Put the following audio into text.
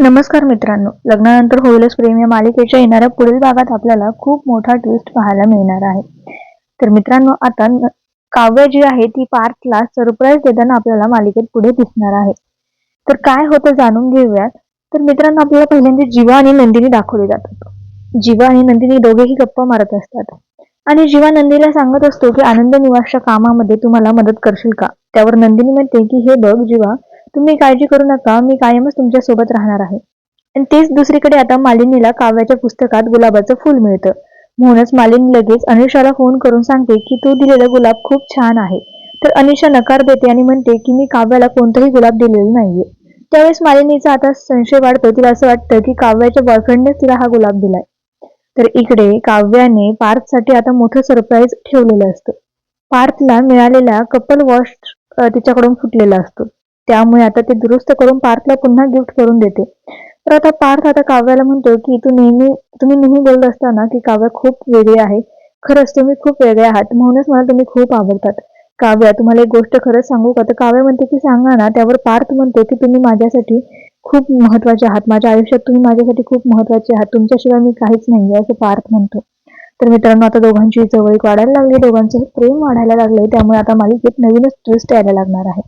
नमस्कार मित्रांनो. लग्नानंतर होईलच प्रेम या मालिकेच्या येणाऱ्या पुढील भागात आपल्याला खूप मोठा ट्विस्ट पाहायला मिळणार आहे. तर मित्रांनो आता काव्य जी आहे ती पार्थला सरप्राईज देताना आपल्याला मालिकेत पुढे दिसणार आहे. तर काय होतं जाणून घेऊयात. तर मित्रांनो आपल्याला पहिल्यांदा जीवा आणि नंदिनी दाखवले जातात. जीवा आणि नंदिनी दोघेही गप्पा मारत असतात. आणि जीवा नंदीला सांगत असतो की आनंद निवासच्या कामामध्ये तुम्हाला मदत करशील का? त्यावर नंदिनी म्हणते की हे बघ जीवा तुम्ही काळजी करू नका मी कायमच तुमच्यासोबत राहणार आहे. आणि तेच दुसरीकडे आता मालिनीला काव्याच्या पुस्तकात गुलाबाचं फुल मिळतं. म्हणूनच मालिनी लगेच अनिशाला फोन करून सांगते की तू दिलेला गुलाब खूप छान आहे. तर अनिशा नकार देते आणि म्हणते की मी काव्याला कोणताही गुलाब दिलेला नाहीये. त्यावेळेस मालिनीचा आता संशय वाढतो तिला असं वाटतं की काव्याच्या बॉयफ्रेंडनेच तिला हा गुलाब दिलाय. तर इकडे काव्याने पार्थसाठी आता मोठं सरप्राईज ठेवलेलं असतं. पार्थला मिळालेला कपल वॉश तिच्याकडून फुटलेला असतो. त्यामुळे आता ते दुरुस्त करून पार्थला पुन्हा गिफ्ट करून देते. तर आता पार्थ आता काव्याला म्हणतो की तू नेहमी तुम्ही नेहमी बोलत असताना की काव्य खूप वेगळी आहे. खरंच तुम्ही खूप वेगळे आहात. म्हणूनच मला तुम्ही खूप आवडतात. काव्या तुम्हाला एक गोष्ट खरंच सांगू का? तर काव्य म्हणते की सांगा ना. त्यावर पार्थ म्हणतो की तुम्ही माझ्यासाठी खूप महत्त्वाचे आहात. माझ्या आयुष्यात तुम्ही माझ्यासाठी खूप महत्त्वाचे आहात. तुमच्याशिवाय मी काहीच नाही असं पार्थ म्हणतो. तर मित्रांनो आता दोघांची जवळीक वाढायला लागली. दोघांचं प्रेम वाढायला लागले त्यामुळे आता मालिकेत नवीनच ट्विस्ट यायला लागणार आहे.